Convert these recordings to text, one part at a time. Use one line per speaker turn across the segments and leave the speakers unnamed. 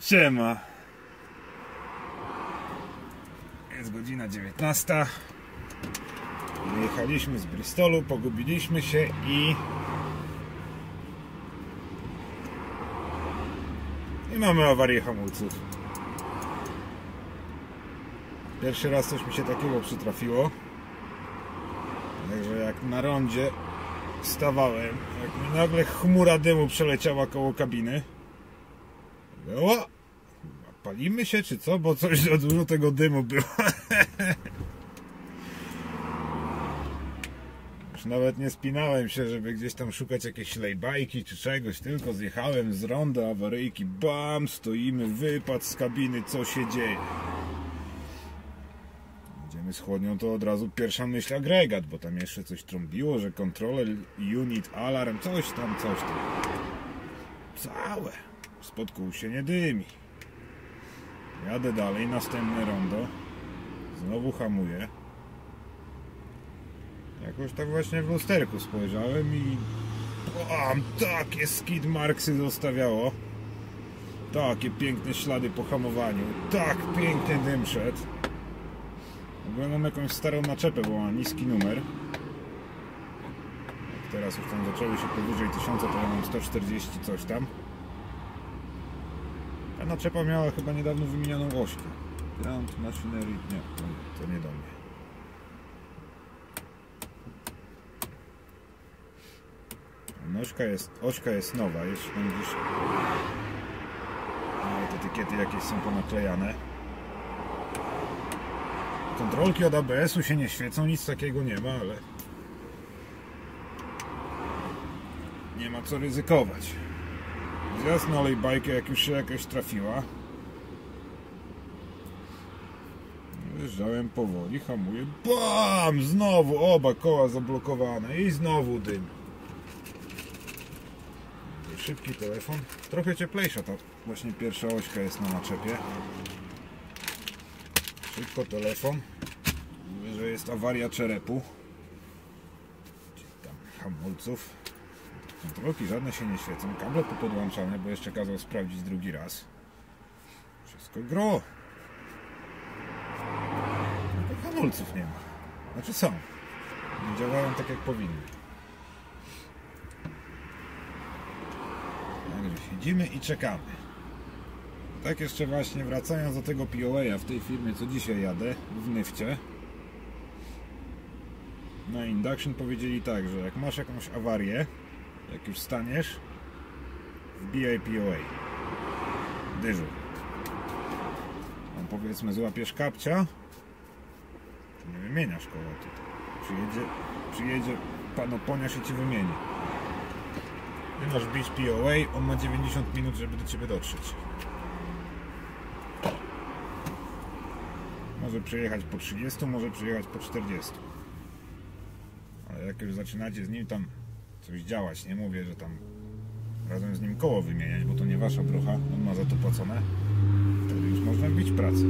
Siema. Jest godzina 19. Wyjechaliśmy z Bristolu, pogubiliśmy się i... I mamy awarię hamulców. Pierwszy raz coś mi się takiego przytrafiło. Także jak na rondzie stawałem, jak mi nagle chmura dymu przeleciała koło kabiny. Było? Palimy się czy co? Bo coś za dużo tego dymu było. Już nawet nie spinałem się, żeby gdzieś tam szukać jakiejś lejbajki czy czegoś, tylko zjechałem z ronda awaryjki, bam, stoimy, wypad z kabiny, co się dzieje? Idziemy z chłodnią, to od razu pierwsza myśl agregat, bo tam jeszcze coś trąbiło, że kontroler, unit, alarm, coś tam, coś tam. Całe. Spod kół się nie dymi. Jadę dalej, następne rondo. Znowu hamuję. Jakoś tak właśnie w lusterku spojrzałem i... Bam, takie skid marksy zostawiało. Takie piękne ślady po hamowaniu. Tak piękny dym szedł. Mam jakąś starą naczepę, bo ma niski numer. Jak teraz już tam zaczęły się powyżej 1000, to ja mam 140 coś tam. Ta naczepa miała chyba niedawno wymienioną ośkę. Ground Machinery... Nie, to, to nie do mnie. Ośka jest, ośka jest nowa, jest tam gdzieś... Nawet etykiety jakieś są ponaklejane. Kontrolki od ABS-u się nie świecą, nic takiego nie ma, ale... Nie ma co ryzykować. Zjazd na lejbajkę, jak już się jakaś trafiła. Wyjeżdżałem powoli, hamuję. BAM! Znowu oba koła zablokowane i znowu dym. Szybki telefon. Trochę cieplejsza ta właśnie pierwsza ośka jest na naczepie. Szybko telefon. Mówię, że jest awaria czerepu. Czy tam hamulców. Kontrolki żadne się nie świecą. Kable popodłączane, bo jeszcze kazał sprawdzić drugi raz. Wszystko gro. Tylko hamulców nie ma. Znaczy są. Nie działają tak jak powinny. Także siedzimy i czekamy. Tak jeszcze właśnie wracając do tego POA w tej firmie, co dzisiaj jadę, w Nyfcie. Na Induction powiedzieli tak, że jak masz jakąś awarię, jak już staniesz, wbijaj POA. Dyżur. On powiedzmy złapiesz kapcia, to nie wymieniasz koła tutaj. Przyjedzie, przyjedzie pan oponiarz i ci wymieni. Ty masz bić POA, on ma 90 minut, żeby do ciebie dotrzeć. Może przyjechać po 30, może przyjechać po 40. Ale jak już zaczynacie z nim tam coś działać, nie mówię, że tam razem z nim koło wymieniać, bo to nie wasza brucha, on ma za to płacone, wtedy już można wbić pracę.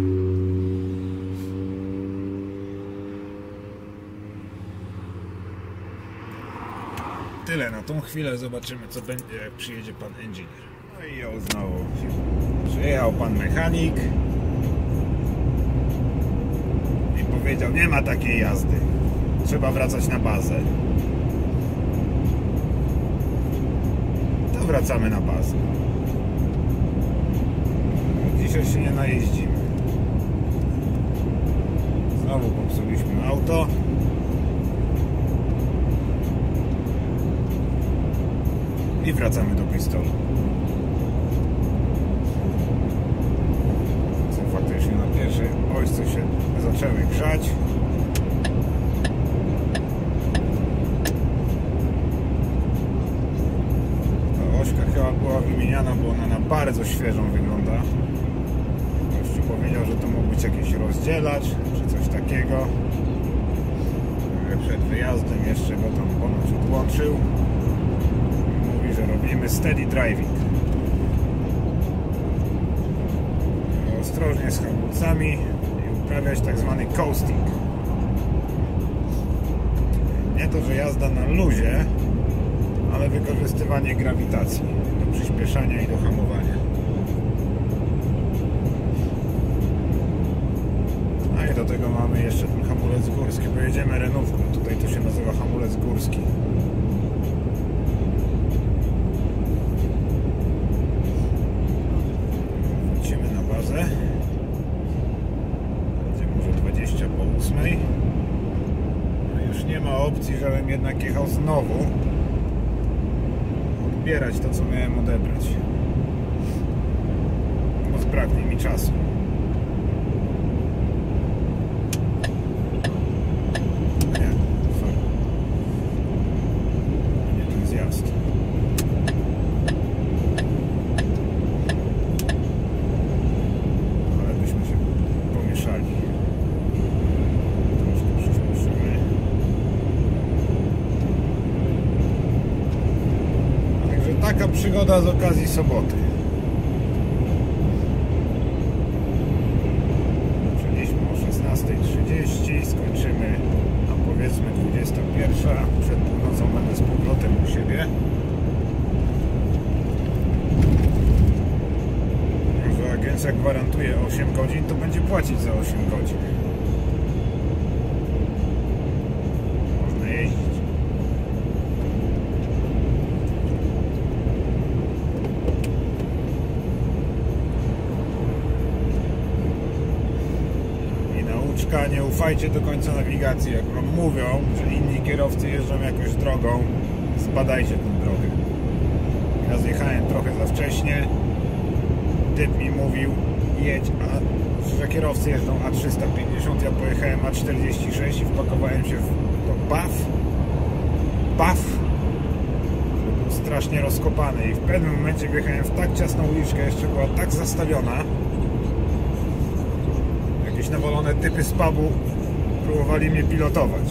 Tyle na tą chwilę, zobaczymy co będzie jak przyjedzie pan engineer. No i o, znowu przyjechał pan mechanik i powiedział, nie ma takiej jazdy, trzeba wracać na bazę. Wracamy na bazę. Dzisiaj się nie najeździmy. Znowu popsuliśmy auto. I wracamy do Bristolu. Co faktycznie na pierwszej ośce się zaczęły grzać. Świeżą wygląda. Gościu powiedział, że to mógł być jakiś rozdzielacz, czy coś takiego. Przed wyjazdem jeszcze go tam ponoć odłączył że robimy steady driving. Ostrożnie z hamulcami i uprawiać tak zwany coasting. Nie to, że jazda na luzie, ale wykorzystywanie grawitacji do przyspieszania i do hamowania. Do tego mamy jeszcze ten hamulec górski. Pojedziemy renówką. Tutaj to się nazywa hamulec górski. Wrócimy na bazę. Będzie może 20 po 8. No już nie ma opcji, żebym jednak jechał znowu. Odbierać to, co miałem odebrać. Bo zbraknie mi czasu. Nie, sorry. Nie ten zjazd. Ale byśmy się pomieszali. Troszkę przyspieszymy. Także taka przygoda z okazji soboty. Zaczęliśmy o 16.30, skończymy a powiedzmy 21. Przed północą będę z powrotem u siebie. Że agencja gwarantuje 8 godzin, to będzie płacić za 8 godzin. Ufajcie do końca nawigacji. Jak wam mówią, że inni kierowcy jeżdżą jakąś drogą, zbadajcie tę drogę. Ja zjechałem trochę za wcześnie. Typ mi mówił, jedź, a że kierowcy jeżdżą A350, ja pojechałem A46 i wpakowałem się w to BAF. BAF. Był strasznie rozkopany i w pewnym momencie wjechałem w tak ciasną uliczkę, jeszcze była tak zastawiona, jakieś nawalone typy z pubu próbowali mnie pilotować.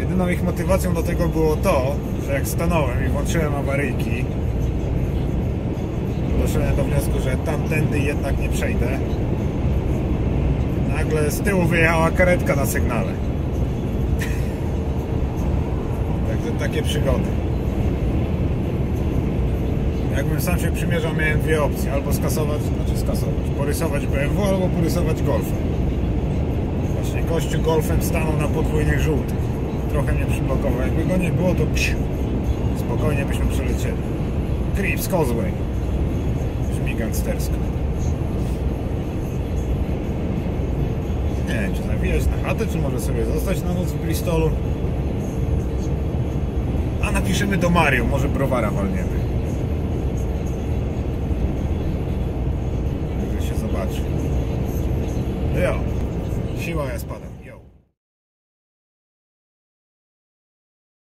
Jedyną ich motywacją do tego było to, że jak stanąłem i włączyłem awaryjki, doszedłem do wniosku, że tamtędy jednak nie przejdę. Nagle z tyłu wyjechała karetka na sygnale. Także takie przygody. Jakbym sam się przymierzał, miałem dwie opcje. Albo skasować, znaczy skasować, porysować BMW, albo porysować Golfa. Właśnie gościu Golfem stanął na podwójnych żółtych. Trochę mnie przyblokował. Jakby go nie było, to psiu, spokojnie byśmy przelecieli. Crips Causeway. Brzmi gangstersko. Nie wiem, czy nawijać na chatę, czy może sobie zostać na noc w Bristolu. A napiszemy do Mario, może browara walniemy. Jo, siła ja spada.